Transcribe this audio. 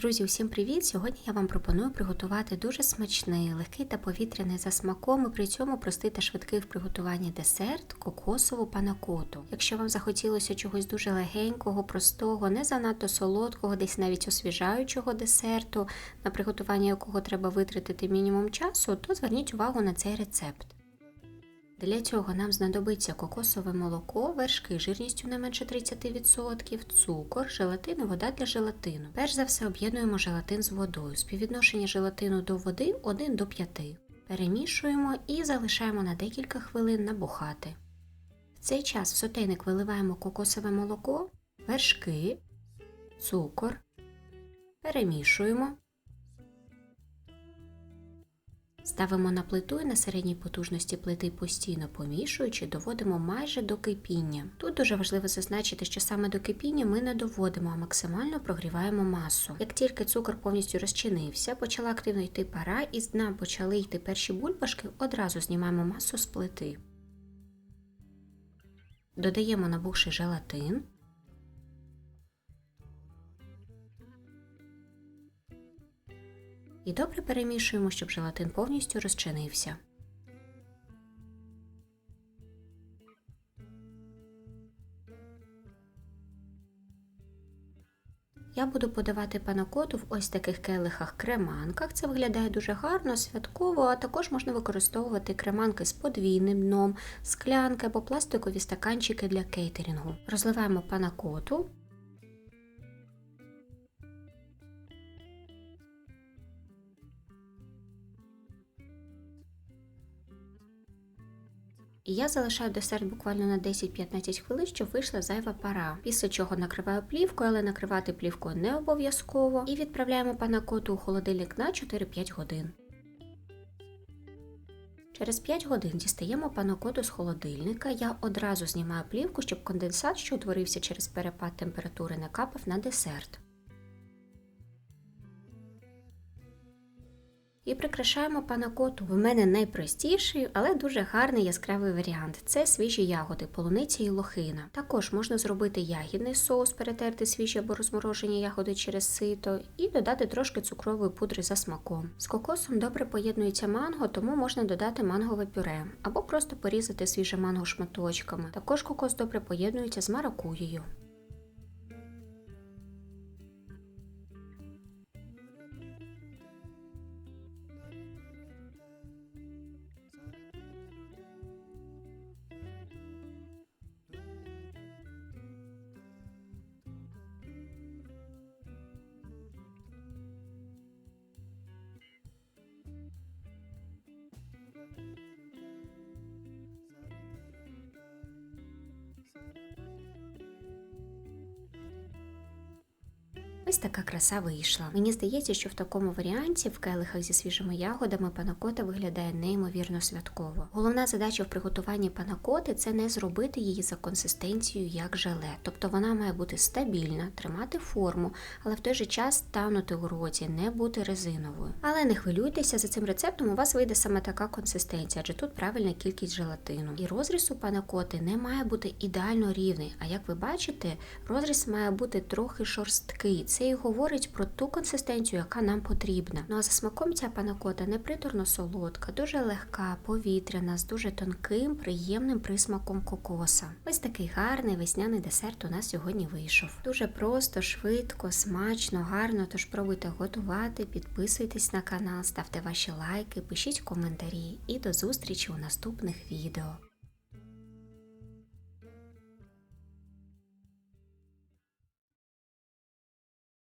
Друзі, усім привіт! Сьогодні я вам пропоную приготувати дуже смачний, легкий та повітряний за смаком і при цьому простий та швидкий в приготуванні десерт кокосову панакоту. Якщо вам захотілося чогось дуже легенького, простого, не занадто солодкого, десь навіть освіжаючого десерту, на приготування якого треба витратити мінімум часу, то зверніть увагу на цей рецепт. Для цього нам знадобиться кокосове молоко, вершки жирністю не менше 30%, цукор, желатин і вода для желатину. Перш за все об'єднуємо желатин з водою. Співвідношення желатину до води 1 до 5. Перемішуємо і залишаємо на декілька хвилин набухати. В цей час в сотейник виливаємо кокосове молоко, вершки, цукор, перемішуємо. Ставимо на плиту і на середній потужності плити постійно помішуючи, доводимо майже до кипіння. Тут дуже важливо зазначити, що саме до кипіння ми не доводимо, а максимально прогріваємо масу. Як тільки цукор повністю розчинився, почала активно йти пара, і з дна почали йти перші бульбашки, одразу знімаємо масу з плити. Додаємо набухший желатин. І добре перемішуємо, щоб желатин повністю розчинився. Я буду подавати панакоту в ось таких келихах-креманках. Це виглядає дуже гарно, святково, а також можна використовувати креманки з подвійним дном, склянки або пластикові стаканчики для кейтерінгу. Розливаємо панакоту. І я залишаю десерт буквально на 10-15 хвилин, щоб вийшла зайва пара. Після чого накриваю плівкою, але накривати плівкою не обов'язково. І відправляємо панакоту у холодильник на 4-5 годин. Через 5 годин дістаємо панакоту з холодильника. Я одразу знімаю плівку, щоб конденсат, що утворився через перепад температури, не капав на десерт. І прикрашаємо панакоту. В мене найпростіший, але дуже гарний яскравий варіант. Це свіжі ягоди, полуниця і лохина. Також можна зробити ягідний соус, перетерти свіжі або розморожені ягоди через сито, і додати трошки цукрової пудри за смаком. З кокосом добре поєднується манго, тому можна додати мангове пюре, або просто порізати свіже манго шматочками. Також кокос добре поєднується з маракуєю. Ось така краса вийшла. Мені здається, що в такому варіанті в келихах зі свіжими ягодами панакота виглядає неймовірно святково. Головна задача в приготуванні панакоти це не зробити її за консистенцією як желе. Тобто вона має бути стабільна, тримати форму, але в той же час танути у роті, не бути резиновою. Але не хвилюйтеся, за цим рецептом у вас вийде саме така консистенція, адже тут правильна кількість желатину. І розріз у панакоти не має бути ідеально рівний. А як ви бачите, розріз має бути трохи шорсткий. Це і говорить про ту консистенцію, яка нам потрібна. Ну а за смаком ця панакота не приторно солодка, дуже легка, повітряна, з дуже тонким, приємним присмаком кокоса. Ось такий гарний весняний десерт у нас сьогодні вийшов. Дуже просто, швидко, смачно, гарно. Тож пробуйте готувати, підписуйтесь на канал, ставте ваші лайки, пишіть коментарі і до зустрічі у наступних відео.